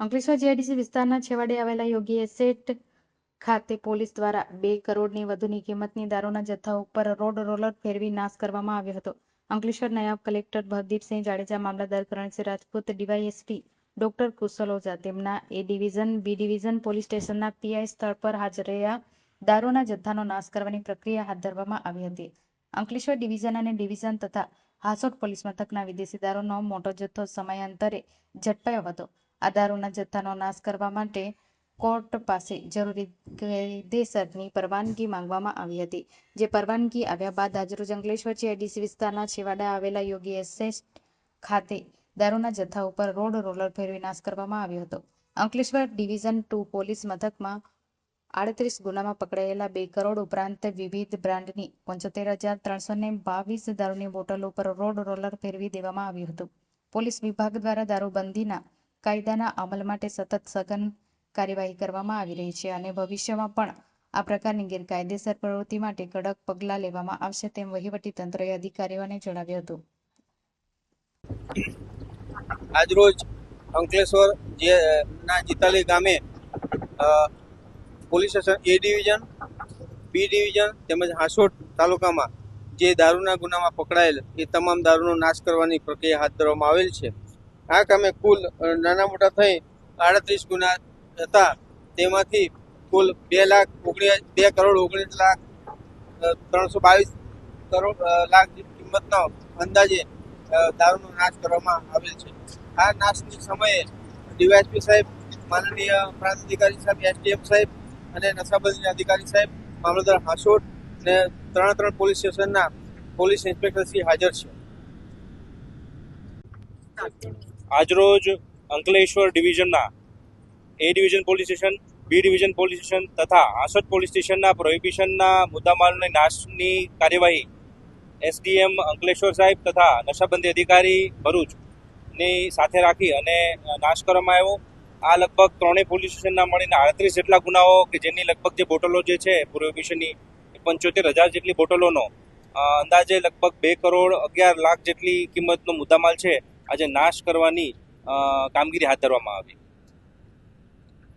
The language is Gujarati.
અંકલેશ્વર જીઆઈડીસી વિસ્તારના છેવાડે આવેલા યોગી એસેટ ખાતે પોલીસ દ્વારા બે કરોડની વધુની કિંમતની દારૂના જથ્થા ઉપર રોડ રોલર ફેરવી નાશ કરવામાં આવ્યો હતો. અંકલેશ્વર નાયબ કલેક્ટર ભવદીપસિંહ જાડેજા મામલતદાર કરણસિંહ રાજપૂત, ડીવાયએસપી ડોક્ટર કુશલ ઓઝા તેમના A division, B division, police સ્ટેશનના પીઆઈ સ્થળ પર હાજર રહ્યા દારૂના જથ્થાનો નાશ કરવાની પ્રક્રિયા હાથ ધરવામાં આવી હતી. અંકલેશ્વર ડિવિઝન અને ડિવિઝન તથા હાસોટ પોલીસ મથકના વિદેશી દારૂનો મોટો જથ્થો સમયાંતરે ઝડપાયો હતો. આ દારૂના જથ્થાનો નાશ કરવા માટે કોર્ટ પાસે જરૂરી કાયદેસરની પરવાનગી માંગવામાં આવી હતી, જે પરવાનગી આવ્યા બાદ આજરોજ અંકલેશ્વર જીઆઈડીસી વિસ્તારના છેવાડા આવેલા યોગી એસેટ ખાતે દારૂના જથ્થા ઉપર રોડ રોલર ફેરવી નાશ કરવામાં આવ્યો હતો. અંકલેશ્વર ડિવિઝન ટુ પોલીસ મથકમાં આડત્રીસ ગુનામાં પકડાયેલા બે કરોડ ઉપરાંત વિવિધ બ્રાન્ડની પંચોતેર હજાર ત્રણસો ને બાવીસ દારૂની બોટલો પર રોડ રોલર ફેરવી દેવામાં આવ્યું હતું. પોલીસ વિભાગ દ્વારા દારૂબંધીના કાયદાના અમલ માટે સતત સઘન કાર્યવાહી કરવામાં આવી રહી છે અને ભવિષ્યમાં પણ આ પ્રકારની ગેરકાયદેસર પ્રવૃત્તિ માટે કડક પગલાં લેવામાં આવશે તેમ વહીવટીતંત્રએ અધિકારીઓને જણાવ્યું હતું. આજરોજ અંકલેશ્વર જે, ના, જીતાલી ગામે police station A division, B division તેમજ હાંસોટ તાલુકામાં જે દારૂના ગુનામાં પકડાયેલ એ તમામ દારૂનો નાશ કરવાની પ્રક્રિયા હાથ ધરવામાં આવેલ છે. આ કામે કુલ નાના મોટા થઈ આડત્રીસ ગુના હતા. તેમાંથી કુલ બે લાખ ઓગણીસ બે કરોડ ઓગણીસ લાખ ત્રણસો બાવીસ કરોડ લાખ કિંમતનો અંદાજે દારૂનો નાશ કરવામાં આવેલ છે. આ નાશની સમયે ડીવાયસપી સાહેબ, માનનીય પ્રાંત અધિકારી સાહેબ, એસડીએમ સાહેબ અને નશાબંધીના અધિકારી સાહેબ, મામલતદાર હાસોટ ને ત્રણ ત્રણ પોલીસ સ્ટેશનના પોલીસ ઇન્સ્પેક્ટર શ્રી હાજર છે. આજરોજ Ankleshwar ડિવિઝનના A division police station, B division police station તથા આસોદ પોલીસ સ્ટેશનના પ્રોહિબિશનના મુદ્દામાલની નાશની કાર્યવાહી એસડીએમ અંકલેશ્વર સાહેબ તથા નશાબંધી અધિકારી ભરૂચની સાથે રાખી અને નાશ કરવામાં આવ્યો. આ લગભગ ત્રણેય પોલીસ સ્ટેશનના મળીને આડત્રીસ જેટલા ગુનાઓ કે જેની લગભગ જે બોટલો જે છે, પ્રોહિબિશનની પંચોતેર હજાર જેટલી બોટલોનો અંદાજે લગભગ બે કરોડ અગિયાર લાખ જેટલી કિંમતનો મુદ્દામાલ છે. આજે નાશ કરવાની કામગીરી હાથ ધરવામાં આવી.